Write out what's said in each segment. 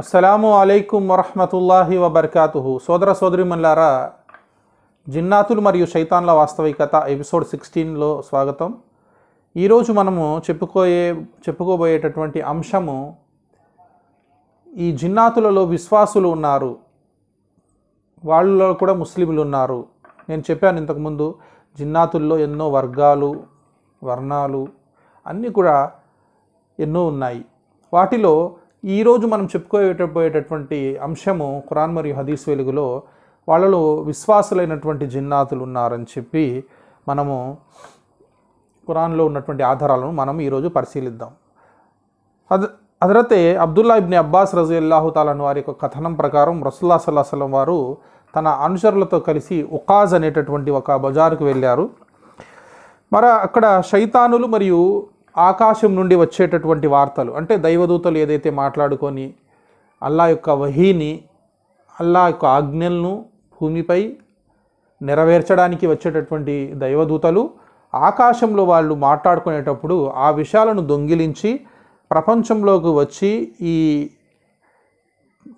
అస్సలాము అలైకుం వరహమతుల్లాహి వబర్కాతుహు. సోదర సోదరిమన్లారా జిన్నాతులు మరియు శైతాన్ల వాస్తవికత ఎపిసోడ్ సిక్స్టీన్లో స్వాగతం. ఈరోజు మనము చెప్పుకోయే చెప్పుకోబోయేటటువంటి అంశము ఈ జిన్నాతులలో విశ్వాసులు ఉన్నారు వాళ్ళలో కూడా ముస్లింలు ఉన్నారు. నేను చెప్పాను ఇంతకుముందు జిన్నాతుల్లో ఎన్నో వర్గాలు వర్ణాలు అన్నీ కూడా ఎన్నో ఉన్నాయి. వాటిలో ఈరోజు మనం చెప్పుకోబోయేటటువంటి అంశము ఖురాన్ మరియు హదీస్ వెలుగులో వాళ్ళలో విశ్వాసులైనటువంటి జిన్నాతులు ఉన్నారని చెప్పి మనము ఖురాన్లో ఉన్నటువంటి ఆధారాలను మనం ఈరోజు పరిశీలిద్దాం. అద అదరతే అబ్దుల్లా ఇబ్ని అబ్బాస్ రజు అల్లాహు తాలాను వారి యొక్క కథనం ప్రకారం రసుల్లా సల్లాహలం వారు తన అనుచరులతో కలిసి ఉకాజ్ అనేటటువంటి ఒక బజారుకు వెళ్ళారు. మరి అక్కడ శైతానులు మరియు ఆకాశం నుండి వచ్చేటటువంటి వార్తలు. అంటే దైవదూతలు ఏదైతే మాట్లాడుకొని అల్లా యొక్క వహీని అల్లా యొక్క ఆజ్ఞలను భూమిపై నెరవేర్చడానికి వచ్చేటటువంటి దైవదూతలు ఆకాశంలో వాళ్ళు మాట్లాడుకునేటప్పుడు ఆ విషయాలను దొంగిలించి ప్రపంచంలోకి వచ్చి ఈ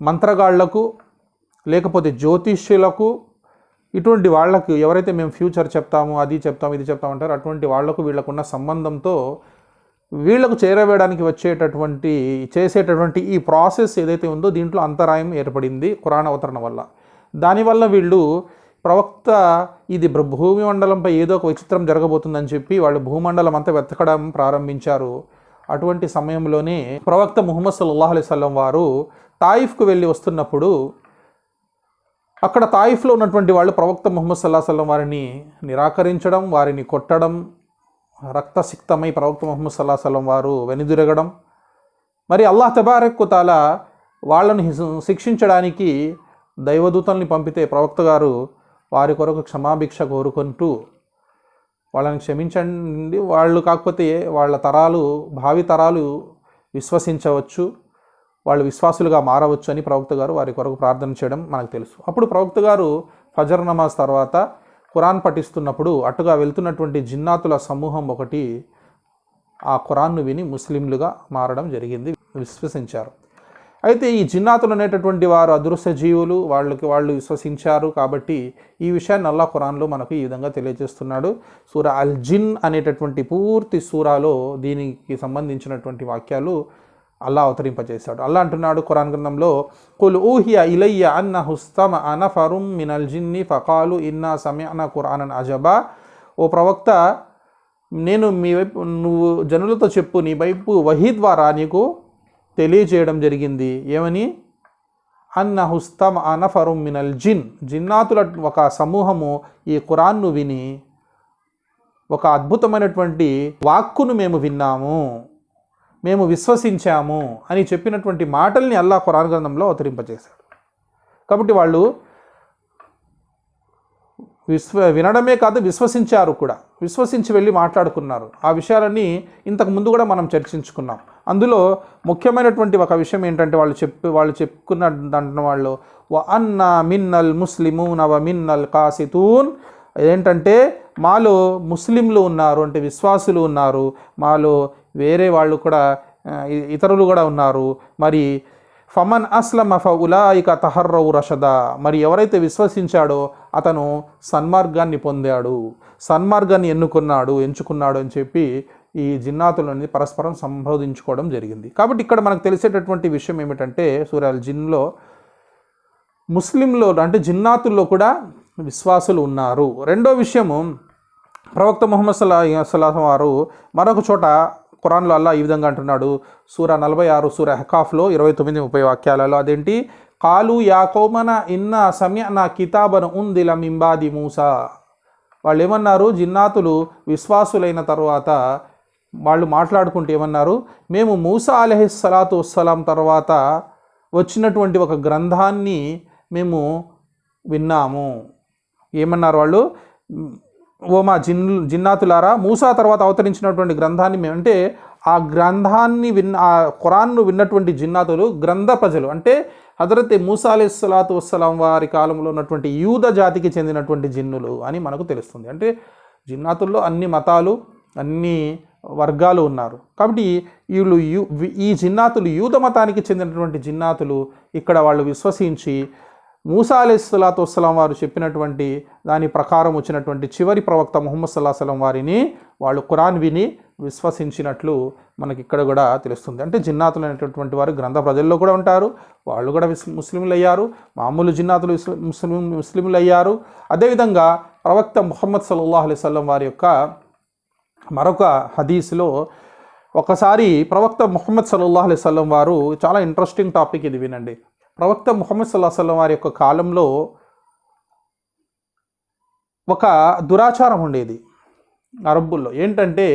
మంత్రగాళ్ళకు లేకపోతే జ్యోతిష్యులకు ఇటువంటి వాళ్ళకు ఎవరైతే మేము ఫ్యూచర్ చెప్తాము అది చెప్తాము ఇది చెప్తామంటారో అటువంటి వాళ్ళకు వీళ్ళకున్న సంబంధంతో వీళ్ళకు చేరవేయడానికి వచ్చేటటువంటి చేసేటటువంటి ఈ ప్రాసెస్ ఏదైతే ఉందో దీంట్లో అంతరాయం ఏర్పడింది కురాణ అవతరణ వల్ల. దానివల్ల వీళ్ళు ప్రవక్త ఇది భూమి మండలంపై ఏదో ఒక విచిత్రం జరగబోతుందని చెప్పి వాళ్ళు భూమండలం అంతా వెతకడం ప్రారంభించారు. అటువంటి సమయంలోనే ప్రవక్త ముహమ్మద్ సల్లాహ్ అలైవల్లం వారు తాయిఫ్కు వెళ్ళి వస్తున్నప్పుడు అక్కడ తాయిఫ్లో ఉన్నటువంటి వాళ్ళు ప్రవక్త ముహమ్మద్ సల్లాహ్ సల్లం వారిని నిరాకరించడం వారిని కొట్టడం రక్తసిక్తమై ప్రవక్త ముహమ్మద్ సల్లా సలం వారు వెనుదిరగడం. మరి అల్లాహ్ తబారక్ తాలా వాళ్ళను శిక్షించడానికి దైవదూతల్ని పంపితే ప్రవక్త గారు వారి కొరకు క్షమాభిక్ష కోరుకుంటూ వాళ్ళని క్షమించండి. వాళ్ళు కాకపోతే వాళ్ళ తరాలు భావి తరాలు విశ్వసించవచ్చు. వాళ్ళు విశ్వాసులుగా మారవచ్చు అని ప్రవక్త గారు వారి కొరకు ప్రార్థన చేయడం మనకు తెలుసు. అప్పుడు ప్రవక్త గారు ఫజర్ నమాజ్ తర్వాత ఖురాన్ పఠిస్తున్నప్పుడు అటుగా వెళ్తున్నటువంటి జిన్నాతుల సమూహం ఒకటి ఆ ఖురాన్ను విని ముస్లింలుగా మారడం జరిగింది విశ్వసించారు. అయితే ఈ జిన్నాతులు అనేటటువంటి వారు అదృశ్య జీవులు వాళ్ళకి వాళ్ళు విశ్వసించారు కాబట్టి ఈ విషయాన్ని అల్లా ఖురాన్లో మనకు ఈ విధంగా తెలియజేస్తున్నాడు. సూర అల్ జిన్ అనేటటువంటి పూర్తి సూరాలో దీనికి సంబంధించినటువంటి వాక్యాలు అల్లా అవతరింపజేశాడు. అల్లా అంటున్నాడు ఖురాన్ గ్రంథంలో కుల్ ఊహియ ఇలయ్య అన్న హుస్తమ అన ఫరుం మినల్ జిన్ని ఫకాలు ఇన్నా సమయన ఖురాన్ అజబా. ఓ ప్రవక్త నేను మీ వైపు నువ్వు జనులతో చెప్పు నీ వైపు వహీ ద్వారా నీకు తెలియజేయడం జరిగింది. ఏమని? అన్న హుస్తమ అనఫరుం మినల్ జిన్. జిన్నాతుల ఒక సమూహము ఈ ఖురాన్ను విని ఒక అద్భుతమైనటువంటి వాక్కును మేము విన్నాము. మేము విశ్వసించాము అని చెప్పినటువంటి మాటల్ని అల్లా ఖురాన్ గ్రంథంలో అవతరింపజేశాడు. కాబట్టి వాళ్ళు విశ్వ వినడమే కాదు విశ్వసించారు కూడా. విశ్వసించి వెళ్ళి మాట్లాడుకున్నారు. ఆ విషయాలన్నీ ఇంతకు ముందు కూడా మనం చర్చించుకున్నాం. అందులో ముఖ్యమైనటువంటి ఒక విషయం ఏంటంటే వాళ్ళు చెప్పి వాళ్ళు చెప్పుకున్న దాంట్లో వాళ్ళు అన్న మిన్నల్ ముస్లిమూన్ అవ మిన్నల్ కాసితూన్. ఏంటంటే మాలో ముస్లింలు ఉన్నారు అంటే విశ్వాసులు ఉన్నారు. మాలో వేరే వాళ్ళు కూడా ఇతరులు కూడా ఉన్నారు. మరి ఫమన్ అస్లమ ఫ ఉలాయిక తహర్రవు రషదా. మరి ఎవరైతే విశ్వసించాడో అతను సన్మార్గాన్ని పొందాడు. సన్మార్గాన్ని ఎన్నుకున్నాడు ఎంచుకున్నాడు అని చెప్పి ఈ జిన్నాతులని పరస్పరం సంబోధించుకోవడం జరిగింది. కాబట్టి ఇక్కడ మనకు తెలిసేటటువంటి విషయం ఏమిటంటే సూర్యాల జిన్లో ముస్లింలో అంటే జిన్నాతుల్లో కూడా విశ్వాసులు ఉన్నారు. రెండో విషయము ప్రవక్త ముహమ్మద్ సల్లా సల్లాహం వారు మరొక చోట ఖురాన్లో అల్లా ఈ విధంగా అంటున్నాడు. సూర నలభై ఆరు సూర హెకాఫ్లో ఇరవై తొమ్మిది ముప్పై వాక్యాలలో అదేంటి? కాలు యాకోమన ఇన్న సమయ నా కితాబను ఉందిల మింబాది మూసా. వాళ్ళు ఏమన్నారు జిన్నాతులు విశ్వాసులైన తర్వాత వాళ్ళు మాట్లాడుకుంటూ ఏమన్నారు? మేము మూసా అలహిస్సలాతు వస్సలాం తర్వాత వచ్చినటువంటి ఒక గ్రంథాన్ని మేము విన్నాము. ఏమన్నారు వాళ్ళు? ఓ మా జిన్ జిన్నాతులారా మూసా తర్వాత అవతరించినటువంటి గ్రంథాన్ని మేము అంటే ఆ గ్రంథాన్ని విన్న ఆ ఖురాన్ను విన్నటువంటి జిన్నాతులు గ్రంథ ప్రజలు అంటే హజరత్ మూసా అలైహిస్సలాతు వస్సలాం వారి కాలంలో ఉన్నటువంటి యూద జాతికి చెందినటువంటి జిన్నులు అని మనకు తెలుస్తుంది. అంటే జిన్నాతుల్లో అన్ని మతాలు అన్ని వర్గాలు ఉన్నారు. కాబట్టి వీళ్ళు యూ ఈ జిన్నాతులు యూద మతానికి చెందినటువంటి జిన్నాతులు ఇక్కడ వాళ్ళు విశ్వసించి మూసా అలైహిస్సలాతు వస్సలం వారు చెప్పినటువంటి దాని ప్రకారం వచ్చినటువంటి చివరి ప్రవక్త ముహమ్మద్ సల్లాహ్ సలం వారిని వాళ్ళు ఖురాన్ విని విశ్వసించినట్లు మనకి ఇక్కడ కూడా తెలుస్తుంది. అంటే జిన్నాతులు అనేటటువంటి వారు గ్రంథ ప్రజల్లో కూడా ఉంటారు. వాళ్ళు కూడా విస్ ముస్లింలు అయ్యారు. మామూలు జిన్నాతులు ముస్లిం ముస్లింలు అయ్యారు. అదేవిధంగా ప్రవక్త ముహమ్మద్ సల్లాహ్ అలైహి సల్లం వారి యొక్క మరొక హదీస్లో ఒకసారి ప్రవక్త ముహమ్మద్ సల్లాహ్ అలైహి వసల్లం వారు చాలా ఇంట్రెస్టింగ్ టాపిక్ ఇది వినండి. ప్రవక్త ముహమ్మద్ సల్లాహ్ సల్లం వారి యొక్క కాలంలో ఒక దురాచారం ఉండేది అరబ్బుల్లో. ఏంటంటే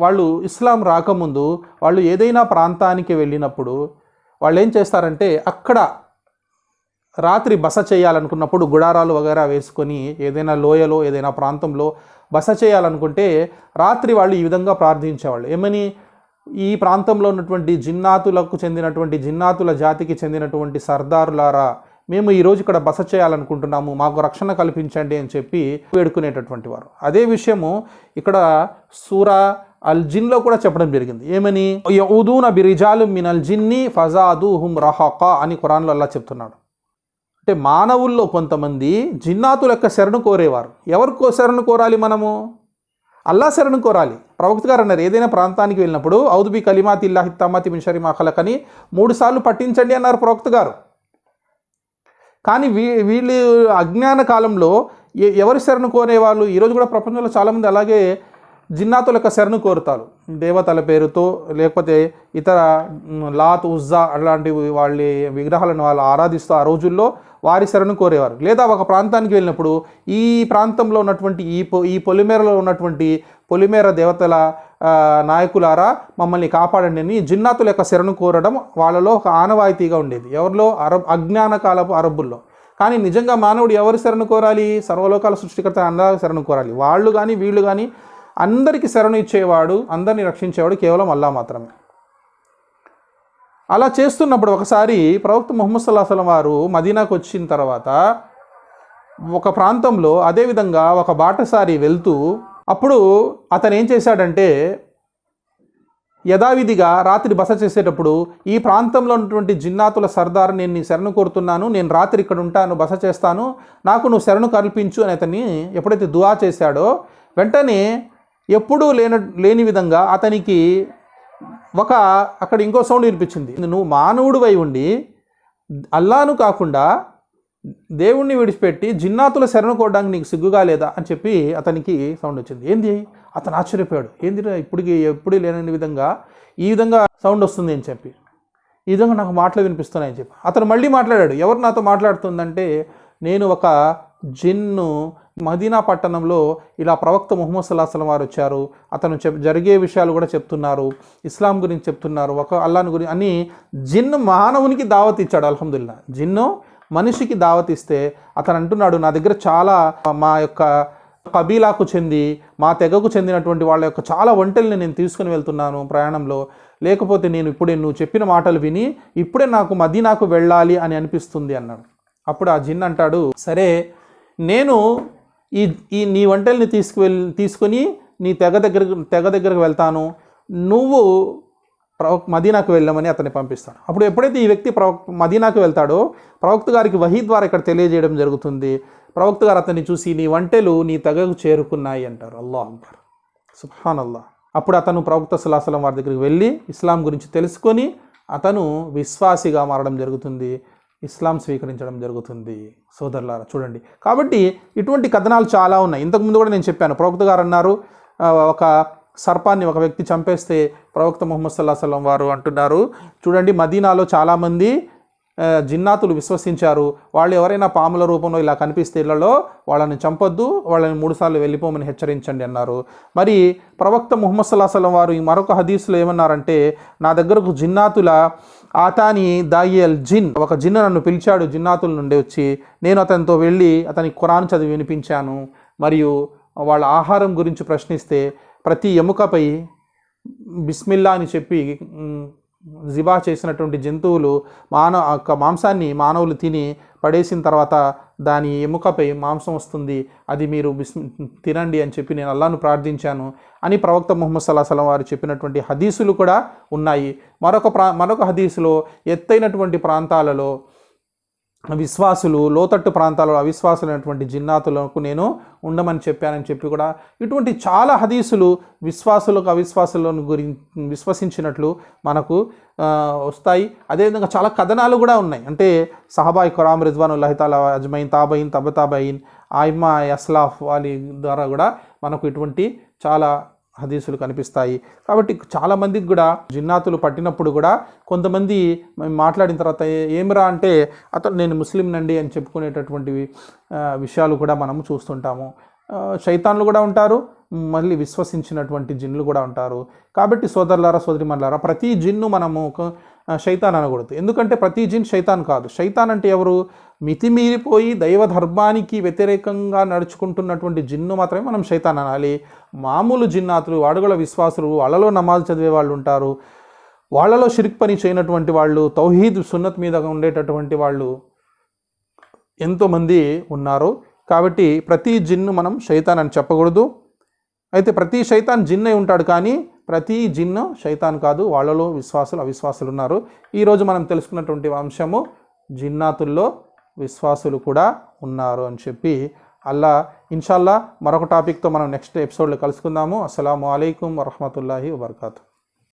వాళ్ళు ఇస్లాం రాకముందు వాళ్ళు ఏదైనా ప్రాంతానికి వెళ్ళినప్పుడు వాళ్ళు ఏం చేస్తారంటే అక్కడ రాత్రి బస చేయాలనుకున్నప్పుడు గుడారాలు వగైరా వేసుకొని ఏదైనా లోయలో ఏదైనా ప్రాంతంలో బస చేయాలనుకుంటే రాత్రి వాళ్ళు ఈ విధంగా ప్రార్థించేవాళ్ళు. ఏమని? ఈ ప్రాంతంలో ఉన్నటువంటి జిన్నాతులకు చెందినటువంటి జిన్నాతుల జాతికి చెందినటువంటి సర్దారులారా మేము ఈరోజు ఇక్కడ బస చేయాలనుకుంటున్నాము మాకు రక్షణ కల్పించండి అని చెప్పి వేడుకునేటటువంటి వారు. అదే విషయము ఇక్కడ సూరా అల్ జిన్లో కూడా చెప్పడం జరిగింది. ఏమని? యౌదూన బిరిజాలు మినల్ జిన్ని ఫజాదు హుమ్ రహకా అని ఖురాన్లో అల్లా చెప్తున్నాడు. అంటే మానవుల్లో కొంతమంది జిన్నాతుల యొక్క శరణు కోరేవారు. ఎవరికో శరణు కోరాలి మనము? అల్లా శరణు కోరాలి. ప్రవక్త గారు అన్నారు ఏదైనా ప్రాంతానికి వెళ్ళినప్పుడు ఔదుబి కలిమాతి ఇల్లాహి తమ్మతి మిషరి మాఖలకని మూడు సార్లు పట్టించండి అన్నారు ప్రవక్త గారు. కానీ వీ వీళ్ళు అజ్ఞాన కాలంలో ఎ- ఎవరి శరణు కోరేవాళ్ళు? ఈరోజు కూడా ప్రపంచంలో చాలామంది అలాగే జిన్నాతుల యొక్క శరణు కోరుతారు. దేవతల పేరుతో లేకపోతే ఇతర లాత్ ఉజ్జా అలాంటి వాళ్ళ విగ్రహాలను వాళ్ళు ఆరాధిస్తూ ఆ రోజుల్లో వారి శరణు కోరేవారు. లేదా ఒక ప్రాంతానికి వెళ్ళినప్పుడు ఈ ప్రాంతంలో ఉన్నటువంటి ఈ పొ ఈ పొలిమేరలో ఉన్నటువంటి పొలిమేర దేవతల నాయకులారా మమ్మల్ని కాపాడండి అని జిన్నాతుల యొక్క శరణు కోరడం వాళ్ళలో ఒక ఆనవాయితీగా ఉండేది. ఎవరిలో? అరబ్ అజ్ఞాన కాలపు అరబ్బుల్లో. కానీ నిజంగా మానవుడు ఎవరు శరణు కోరాలి? సర్వలోకాల సృష్టికర్త అందరూ శరణు కోరాలి. వాళ్ళు కానీ వీళ్ళు కానీ అందరికీ శరణు ఇచ్చేవాడు అందరిని రక్షించేవాడు కేవలం అల్లా మాత్రమే. అలా చేస్తున్నప్పుడు ఒకసారి ప్రవక్త ముహమ్మద్ సల్లాహం వారు మదీనాకు వచ్చిన తర్వాత ఒక ప్రాంతంలో అదేవిధంగా ఒక బాటసారి వెళ్తూ అప్పుడు అతను ఏం చేశాడంటే యథావిధిగా రాత్రి బస చేసేటప్పుడు ఈ ప్రాంతంలో ఉన్నటువంటి జిన్నాతుల సర్దార్ నేను నీ శరణు కోరుతున్నాను నేను రాత్రి ఇక్కడ ఉంటాను బస చేస్తాను నాకు నువ్వు శరణు కల్పించు అని అతన్ని ఎప్పుడైతే దువా చేశాడో వెంటనే ఎప్పుడూ లేన లేని విధంగా అతనికి ఒక అక్కడ ఇంకో సౌండ్ వినిపించింది. నువ్వు మానవుడు ఉండి అల్లాను కాకుండా దేవుణ్ణి విడిచిపెట్టి జిన్నాతుల శరణ కోవడానికి నీకు సిగ్గుగా లేదా అని చెప్పి అతనికి సౌండ్ వచ్చింది. ఏంది? అతను ఆశ్చర్యపోయాడు. ఏంది ఇప్పటికి ఎప్పుడు లేని విధంగా ఈ విధంగా సౌండ్ వస్తుంది అని చెప్పి. ఈ విధంగా నాకు మాటలు వినిపిస్తున్నాయని చెప్పి. అతను మళ్ళీ మాట్లాడాడు. ఎవరు నాతో మాట్లాడుతుందంటే నేను ఒక జిన్ను మదీనా పట్టణంలో ఇలా ప్రవక్త ముహమ్మద్ సల్లాహం వారు వచ్చారు. అతను చెప్ జరిగే విషయాలు కూడా చెప్తున్నారు. ఇస్లాం గురించి చెప్తున్నారు. ఒక అల్లాని గురించి అని జిన్ను మానవునికి దావత్ ఇచ్చాడు అల్హమ్దుల్లా జిన్ను మనిషికి దావత్ ఇస్తే అతను అంటున్నాడు నా దగ్గర చాలా మా యొక్క కబీలాకు చెంది మా తెగకు చెందినటువంటి వాళ్ళ యొక్క చాలా వంటల్ని నేను తీసుకుని వెళ్తున్నాను ప్రయాణంలో. లేకపోతే నేను ఇప్పుడే నువ్వు చెప్పిన మాటలు విని ఇప్పుడే నాకు మదీనాకు వెళ్ళాలి అని అనిపిస్తుంది అన్నాడు. అప్పుడు ఆ జిన్ అంటాడు సరే నేను ఈ ఈ నీ వంటల్ని తీసుకువెళ్ళి తీసుకొని నీ తెగ దగ్గర తెగ దగ్గరకు వెళ్తాను. నువ్వు ప్రవక్ మదీనాకు వెళ్ళమని అతన్ని పంపిస్తాడు అప్పుడు ఎప్పుడైతే ఈ వ్యక్తి ప్రవక్ మదీనాకు వెళ్తాడో ప్రవక్త గారికి వహీ ద్వారా ఇక్కడ తెలియజేయడం జరుగుతుంది. ప్రవక్త గారు అతన్ని చూసి నీ వంటలు నీ తెగకు చేరుకున్నాయి అంటారు. అల్లా అంటారు సుహాన్ అల్లా అప్పుడు అతను ప్రవక్త సుల్లాహలం వారి దగ్గరికి వెళ్ళి ఇస్లాం గురించి తెలుసుకొని అతను విశ్వాసిగా మారడం జరుగుతుంది. ఇస్లాం స్వీకరించడం జరుగుతుంది. సోదరులారా చూడండి. కాబట్టి ఇటువంటి కథనాలు చాలా ఉన్నాయి. ఇంతకుముందు కూడా నేను చెప్పాను. ప్రవక్త గారు అన్నారు ఒక సర్పాన్ని ఒక వ్యక్తి చంపేస్తే ప్రవక్త ముహమ్మద్ సల్లాహ సలం వారు అంటున్నారు. చూడండి మదీనాలో చాలామంది జిన్నాతులు విశ్వసించారు. వాళ్ళు ఎవరైనా పాముల రూపంలో ఇలా కనిపిస్తే ఇళ్ళలో వాళ్ళని చంపొద్దు వాళ్ళని మూడుసార్లు వెళ్ళిపోమని హెచ్చరించండి అన్నారు. మరి ప్రవక్త ముహమ్మద్ సల్లాహ వారు ఈ మరొక హదీస్లో ఏమన్నారంటే నా దగ్గరకు జిన్నాతుల ఆతాని దాయల్ జిన్ ఒక జిన్ నన్ను పిలిచాడు జిన్నాతుల నుండి వచ్చి నేను అతనితో వెళ్ళి అతని ఖురాన్ చదివి వినిపించాను. మరియు వాళ్ళ ఆహారం గురించి ప్రశ్నిస్తే ప్రతి ఎముకపై బిస్మిల్లా అని చెప్పి జిబా చేసినటువంటి జంతువులు మానవ యొక్క మాంసాన్ని మానవులు తిని పడేసిన తర్వాత దాని ఎముకపై మాంసం వస్తుంది. అది మీరు తినండి అని చెప్పి నేను అల్లాను ప్రార్థించాను అని ప్రవక్త ముహమ్మద్ సలం వారు చెప్పినటువంటి హదీసులు కూడా ఉన్నాయి. మరొక ప్రా మరొక హదీసులో ఎత్తైనటువంటి ప్రాంతాలలో విశ్వాసులు లోతట్టు ప్రాంతాల్లో అవిశ్వాసులైనటువంటి జిన్నాతులకు నేను ఉండమని చెప్పానని చెప్పి కూడా ఇటువంటి చాలా హదీసులు విశ్వాసులకు అవిశ్వాసులను గురించి విశ్వసించినట్లు మనకు వస్తాయి. అదేవిధంగా చాలా కథనాలు కూడా ఉన్నాయి. అంటే సహబాయ్ ఖురామ్ రిజ్వాన్ లహితాల అజ్మైన్ తాబయిన్ తబతాబయిన్ ఆయమ్మా అస్లాఫ్ అలీ ద్వారా కూడా మనకు ఇటువంటి చాలా హదీసులు కనిపిస్తాయి. కాబట్టి చాలామందికి కూడా జిన్నాతులు పట్టినప్పుడు కూడా కొంతమంది మాట్లాడిన తర్వాత ఏమిరా అంటే అతను నేను ముస్లిం నండి అని చెప్పుకునేటటువంటి విషయాలు కూడా మనము చూస్తుంటాము. శైతాన్లు కూడా ఉంటారు. మళ్ళీ విశ్వసించినటువంటి జిన్లు కూడా ఉంటారు. కాబట్టి సోదరులారా సోదరిమన్లారా ప్రతి జిన్ను మనము శైతాన్ అనకూడదు. ఎందుకంటే ప్రతి జిన్ శైతాన్ కాదు. శైతాన్ అంటే ఎవరు? మితిమీరిపోయి దైవ ధర్మానికి వ్యతిరేకంగా నడుచుకుంటున్నటువంటి జిన్ను మాత్రమే మనం శైతాన్ అనాలి. మామూలు జిన్నాతులు వాడుగల విశ్వాసులు వాళ్ళలో నమాజ్ చదివే వాళ్ళు ఉంటారు. వాళ్ళలో షిరిక్ పని చేయనటువంటి వాళ్ళు తౌహీద్ సున్నత్ మీద ఉండేటటువంటి వాళ్ళు ఎంతోమంది ఉన్నారు. కాబట్టి ప్రతి జిన్ను మనం శైతాన్ అని చెప్పకూడదు. అయితే ప్రతి శైతాన్ జిన్ అయి ఉంటాడు కానీ ప్రతి జిన్ను శైతాన్ కాదు వాళ్ళలో విశ్వాసులు అవిశ్వాసులు ఉన్నారు ఈరోజు మనం తెలుసుకున్నటువంటి అంశము జిన్నాతుల్లో విశ్వాసులు కూడా ఉన్నారు అని చెప్పి. అల్లా ఇన్షాల్లా మరొక టాపిక్తో మనం నెక్స్ట్ ఎపిసోడ్లో కలుసుకుందాము. అస్సలం అయికం వరహమతుల్లాహి వబర్కాతు.